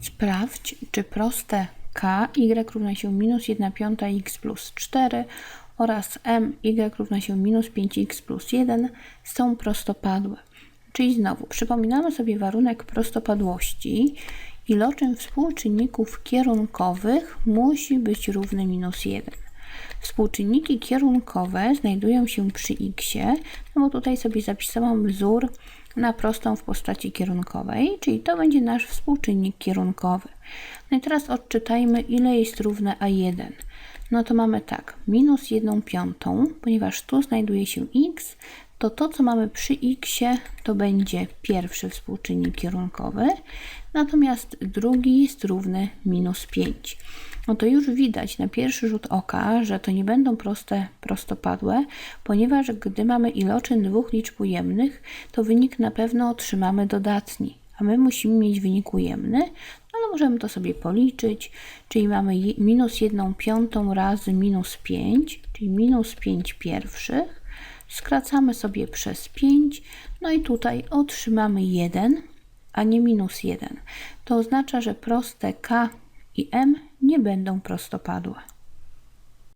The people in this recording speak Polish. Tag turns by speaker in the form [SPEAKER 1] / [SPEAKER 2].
[SPEAKER 1] Sprawdź, czy proste k y równa się minus 1 piąta x plus 4 oraz m y równa się minus 5x plus 1 są prostopadłe. Czyli znowu przypominamy sobie warunek prostopadłości. Iloczyn współczynników kierunkowych musi być równy minus 1. Współczynniki kierunkowe znajdują się przy x, no bo tutaj sobie zapisałam wzór na prostą w postaci kierunkowej, czyli to będzie nasz współczynnik kierunkowy. No i teraz odczytajmy, ile jest równe a1. No to mamy tak, minus 1 piątą, ponieważ tu znajduje się x, to to, co mamy przy x, to będzie pierwszy współczynnik kierunkowy, natomiast drugi jest równy minus 5. No to już widać na pierwszy rzut oka, że to nie będą proste prostopadłe, ponieważ gdy mamy iloczyn dwóch liczb ujemnych, to wynik na pewno otrzymamy dodatni, a my musimy mieć wynik ujemny, no ale możemy to sobie policzyć, czyli mamy minus 1 piątą razy minus 5, czyli minus 5 pierwszych, skracamy sobie przez 5, no i tutaj otrzymamy 1, a nie minus 1. To oznacza, że proste k i m nie będą prostopadłe.